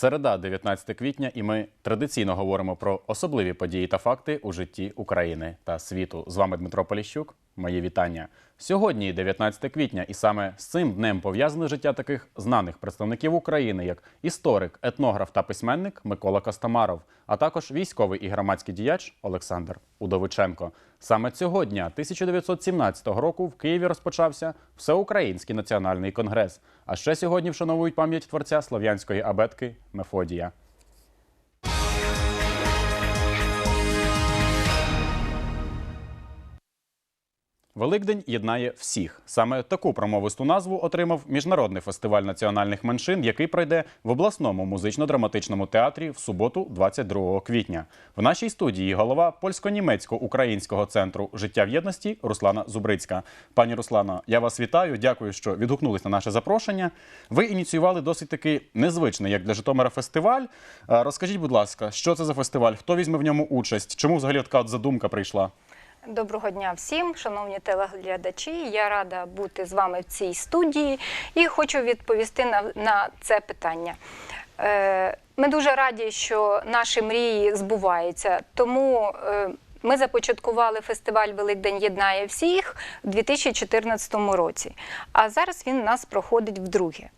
Середа, 19 квітня, і ми традиційно говоримо про особливі події та факти у житті України та світу. З вами Дмитро Поліщук. Мої вітання. Сьогодні 19 квітня, і саме з цим днем пов'язане життя таких знаних представників України, як історик, етнограф та письменник Микола Костомаров, а також військовий і громадський діяч Олександр Удовиченко. Саме цього дня, 1917 року, в Києві розпочався Всеукраїнський національний конгрес. А ще сьогодні вшановують пам'ять творця слов'янської абетки Мефодія. Великдень єднає всіх. Саме таку промовисту назву отримав міжнародний фестиваль національних меншин, який пройде в обласному музично-драматичному театрі в суботу, 22 квітня. В нашій студії голова польсько-німецько-українського центру життя в єдності Руслана Зубрицька. Пані Руслано, я вас вітаю. Дякую, що відгукнулись на наше запрошення. Ви ініціювали досить таки незвичний, як для Житомира, фестиваль. Розкажіть, будь ласка, що це за фестиваль? Хто візьме в ньому участь? Чому взагалі така от задумка прийшла? Доброго дня всім, шановні телеглядачі. Я рада бути з вами в цій студії і хочу відповісти на, на це питання. Е, Ми дуже раді, що наші мрії збуваються. Тому е, ми започаткували фестиваль Великдень єднає всіх у 2014 році. А зараз він у нас проходить вдруге.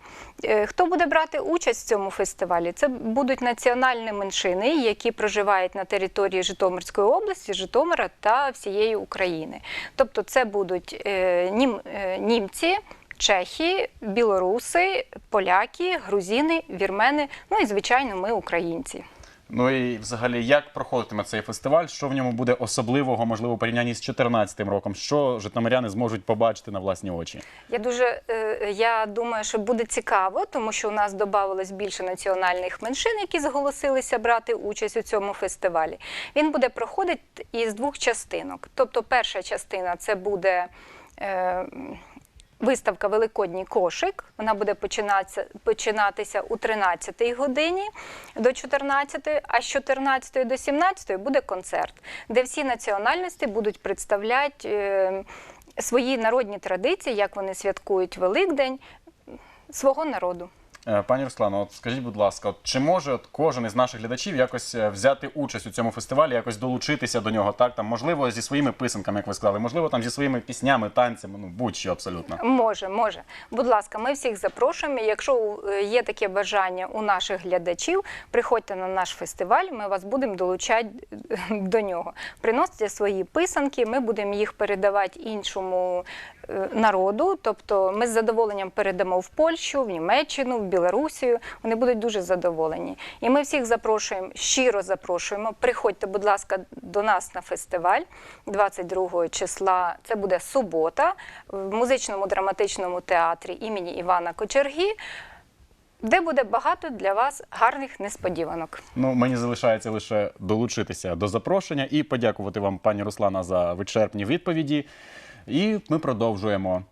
Е, Хто буде брати участь в цьому фестивалі? Це будуть національні меншини, які проживають на території Житомирської області, Житомира та всієї України. Тобто, це будуть е, нім, е, німці. Чехи, білоруси, поляки, грузини, вірмени, ну і звичайно, ми українці. Ну і взагалі, як проходитиме цей фестиваль? Що в ньому буде особливого, можливо, у порівнянні з 2014 роком? Що житомиряни зможуть побачити на власні очі? Я дуже е, я думаю, що буде цікаво, тому що у нас додавалось більше національних меншин, які зголосилися брати участь у цьому фестивалі. Він буде проходити із двох частинок. Тобто, перша частина це буде. Е, Виставка Великодній кошик. Вона буде починатися, у 13-й годині до 14-ї, а з 14 до 17 буде концерт, де всі національності будуть представляти е, свої народні традиції, як вони святкують Великдень свого народу. Е, Пані Руслано, от скажіть, будь ласка, от чи може от кожен із наших глядачів якось е, взяти участь у цьому фестивалі, якось долучитися до нього? Так, там можливо зі своїми писанками, як ви сказали, можливо, там зі своїми піснями, танцями, ну будь-що абсолютно. Може, може. Будь ласка, ми всіх запрошуємо. Якщо е, є таке бажання у наших глядачів, приходьте на наш фестиваль, ми вас будемо долучати до нього. Приносите свої писанки, ми будемо їх передавати іншому народу. Тобто ми з задоволенням передамо в Польщу, в Німеччину, в Білорусію. Вони будуть дуже задоволені. І ми всіх запрошуємо, щиро запрошуємо. Приходьте, будь ласка, до нас на фестиваль 22 числа. Це буде субота в музичному драматичному театрі імені Івана Кочергі, де буде багато для вас гарних несподіванок. Ну мені залишається лише долучитися до запрошення і подякувати вам, пані Руслана, за вичерпні відповіді. І ми продовжуємо.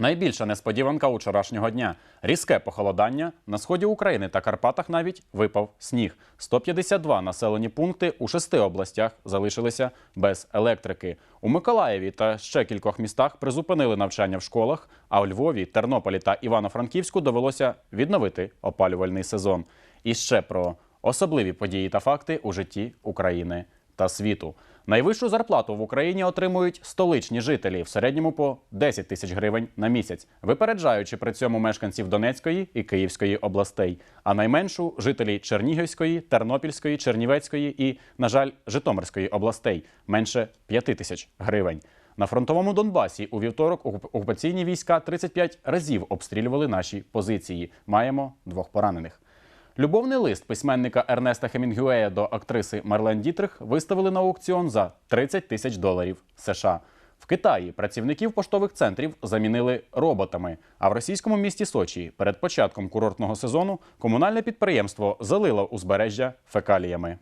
Найбільша несподіванка вчорашнього дня різке похолодання на сході України та Карпатах навіть випав сніг. 152 населені пункти у шести областях залишилися без електрики. У Миколаєві та ще кількох містах призупинили навчання в школах. А у Львові, Тернополі та Івано-Франківську довелося відновити опалювальний сезон. І ще про особливі події та факти у житті України та світу. Найвищу зарплату в Україні отримують столичні жителі в середньому по 10 тисяч гривень на місяць, випереджаючи при цьому мешканців Донецької і Київської областей, а найменшу жителі Чернігівської, Тернопільської, Чернівецької і, на жаль, Житомирської областей менше 5 тисяч гривень. На фронтовому Донбасі у вівторок окупаційні війська 35 разів обстрілювали наші позиції. Маємо двох поранених. Любовний лист письменника Ернеста Хемінгюея до актриси Марлен Дітрих виставили на аукціон за 30 тисяч доларів США. В Китаї працівників поштових центрів замінили роботами. А в російському місті Сочі перед початком курортного сезону комунальне підприємство залило узбережжя фекаліями.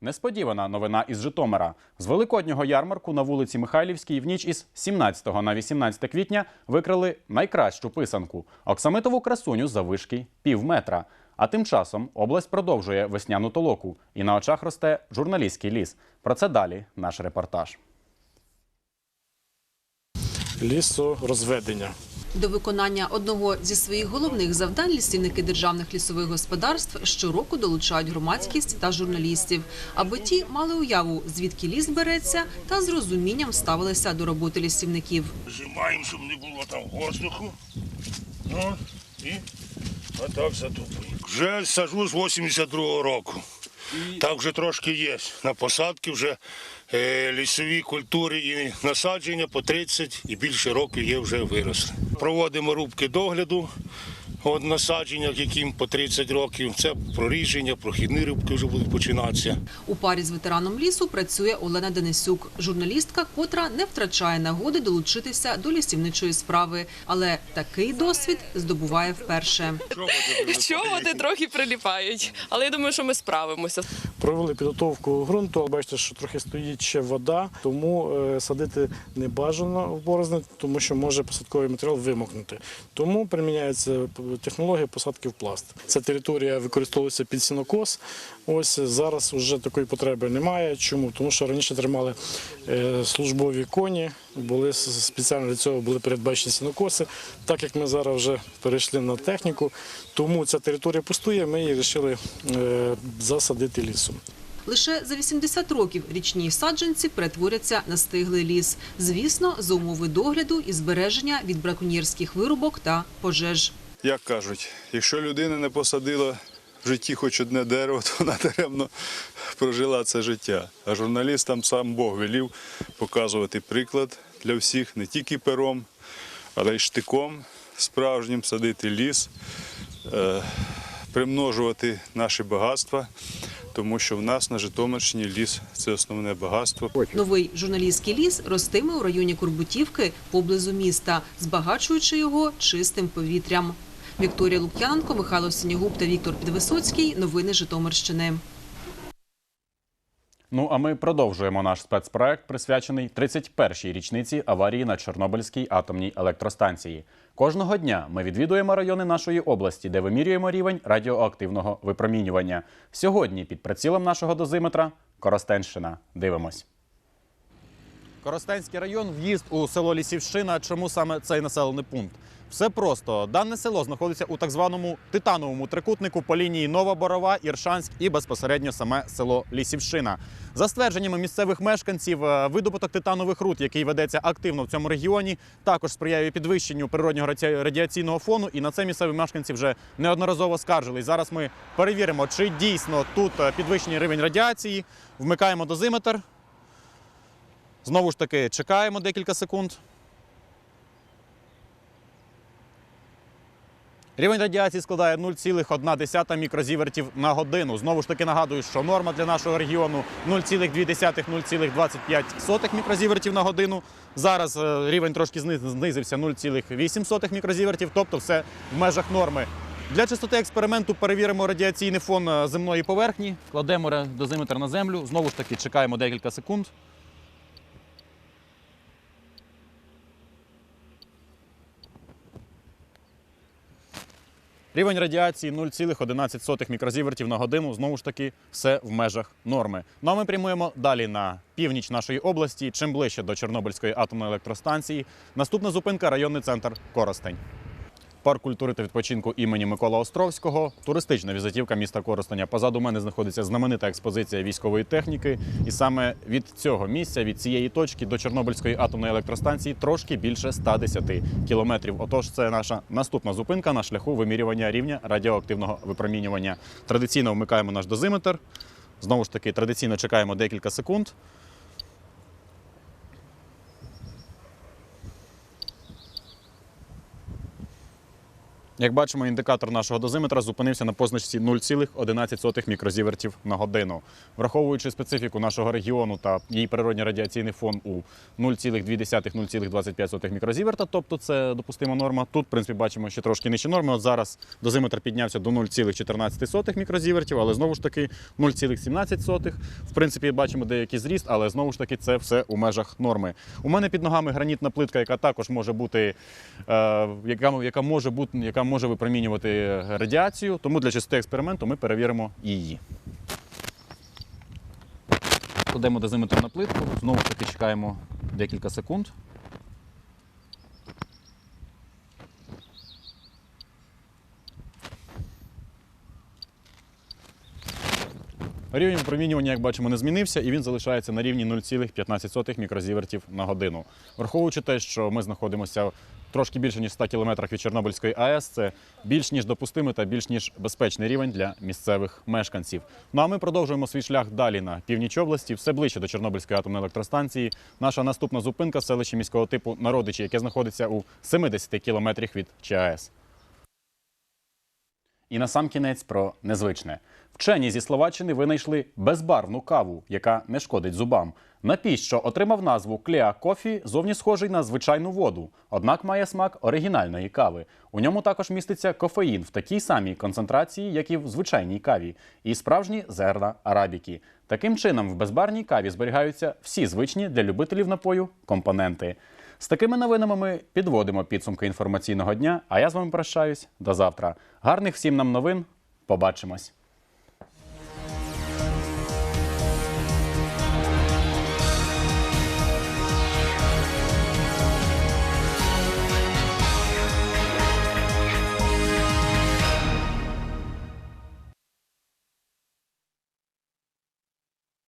Несподівана новина із Житомира. З великоднього ярмарку на вулиці Михайлівській в ніч із 17 на 18 квітня викрали найкращу писанку оксамитову красуню завишки пів метра. А тим часом область продовжує весняну толоку і на очах росте журналістський ліс. Про це далі наш репортаж. лісорозведення. До виконання одного зі своїх головних завдань лісівники державних лісових господарств щороку долучають громадськість та журналістів, аби ті мали уяву, звідки ліс береться, та з розумінням ставилися до роботи лісівників. Зжимаємо, щоб не було там воздуху. Ну, і отак затупуємо. Вже сажу з 82-го року. Так вже трошки є. На посадки вже лісові культури і насадження по 30 і більше років є вже виросли. Проводимо рубки догляду. От насадженнях, яким по 30 років, це проріження, прохідні рубки вже будуть починатися. У парі з ветераном лісу працює Олена Денисюк, журналістка, котра не втрачає нагоди долучитися до лісівничої справи, але такий досвід здобуває вперше. Чоботи трохи приліпають, але я думаю, що ми справимося. Провели підготовку ґрунту. Бачите, що трохи стоїть ще вода, тому е, садити не бажано в борозни, тому що може посадковий матеріал вимокнути. Тому приміняється технологія посадки в пласт. Ця територія використовується під сінокос. Ось зараз вже такої потреби немає. Чому? Тому що раніше тримали е, службові коні, були спеціально для цього були передбачені сінокоси. Так як ми зараз вже перейшли на техніку, тому ця територія пустує, ми її вирішили е, засадити лісом. Лише за 80 років річні саджанці перетворяться на стиглий ліс. Звісно, за умови догляду і збереження від браконьєрських вирубок та пожеж. Як кажуть, якщо людина не посадила в житті хоч одне дерево, то вона даремно прожила це життя. А журналістам сам Бог велів показувати приклад для всіх, не тільки пером, але й штиком справжнім садити ліс, е, примножувати наші багатства, тому що в нас на Житомирщині ліс це основне багатство. Новий журналістський ліс ростиме у районі Курбутівки поблизу міста, збагачуючи його чистим повітрям. Вікторія Лук'янко, Михайло Синігуб та Віктор Підвисоцький. Новини Житомирщини. Ну а ми продовжуємо наш спецпроект, присвячений 31-й річниці аварії на Чорнобильській атомній електростанції. Кожного дня ми відвідуємо райони нашої області, де вимірюємо рівень радіоактивного випромінювання. Сьогодні під прицілом нашого дозиметра Коростенщина. Дивимось. Коростенський район, в'їзд у село Лісівщина. Чому саме цей населений пункт? Все просто. Дане село знаходиться у так званому титановому трикутнику по лінії Нова Борова, Іршанськ і безпосередньо саме село Лісівщина. За ствердженнями місцевих мешканців, е, видобуток титанових руд, який ведеться активно в цьому регіоні, також сприяє підвищенню природнього радіаційного фону. І на це місцеві мешканці вже неодноразово скаржились. Зараз ми перевіримо, чи дійсно тут е, підвищений рівень радіації. Вмикаємо дозиметр. Знову ж таки, чекаємо декілька секунд. Рівень радіації складає 0,1 мікрозівертів на годину. Знову ж таки нагадую, що норма для нашого регіону 0,2-0,25 мікрозівертів на годину. Зараз е, рівень трошки знизився 0,8 мікрозівертів, тобто все в межах норми. Для чистоти експерименту перевіримо радіаційний фон е, земної поверхні, кладемо дозиметр на землю. Знову ж таки чекаємо декілька секунд. Рівень радіації 0,11 мікрозівертів на годину. Знову ж таки, все в межах норми. Ну а ми прямуємо далі на північ нашої області, чим ближче до Чорнобильської атомної електростанції. Наступна зупинка районний центр Коростень. Парк культури та відпочинку імені Микола Островського, туристична візитівка міста Коростеня. Позаду мене знаходиться знаменита експозиція військової техніки. І саме від цього місця, від цієї точки до Чорнобильської атомної електростанції трошки більше 110 кілометрів. Отож, це наша наступна зупинка на шляху вимірювання рівня радіоактивного випромінювання. Традиційно вмикаємо наш дозиметр. Знову ж таки, традиційно чекаємо декілька секунд. Як бачимо, індикатор нашого дозиметра зупинився на позначці 0,11 мікрозівертів на годину. Враховуючи специфіку нашого регіону та її природній радіаційний фон у 0,2-0,25 мікрозіверта, тобто це допустима норма. Тут, в принципі, бачимо ще трошки нижче норми. От зараз дозиметр піднявся до 0,14 мікрозівертів, але знову ж таки 0,17. В принципі, бачимо деякий зріст, але знову ж таки це все у межах норми. У мене під ногами гранітна плитка, яка також може бути, е, яка, яка може бути, яка може випромінювати радіацію, тому для чистоти експерименту ми перевіримо її. Кладемо дозиметр на плитку, знову таки чекаємо декілька секунд. Рівень випромінювання, як бачимо, не змінився, і він залишається на рівні 0,15 мікрозівертів на годину. Враховуючи те, що ми знаходимося трошки більше ніж 100 кілометрах від Чорнобильської АЕС, це більш ніж допустимий та більш ніж безпечний рівень для місцевих мешканців. Ну а ми продовжуємо свій шлях далі на північ області, все ближче до Чорнобильської атомної електростанції. Наша наступна зупинка селище міського типу Народичі, яке знаходиться у 70 кілометрах від ЧАЕС. І на сам кінець про незвичне. Вчені зі Словаччини винайшли безбарвну каву, яка не шкодить зубам. Напій, що отримав назву Клеа Кофі, зовні схожий на звичайну воду, однак має смак оригінальної кави. У ньому також міститься кофеїн в такій самій концентрації, як і в звичайній каві, і справжні зерна арабіки. Таким чином, в безбарній каві зберігаються всі звичні для любителів напою компоненти. З такими новинами ми підводимо підсумки інформаційного дня. А я з вами прощаюсь до завтра. Гарних всім нам новин. Побачимось.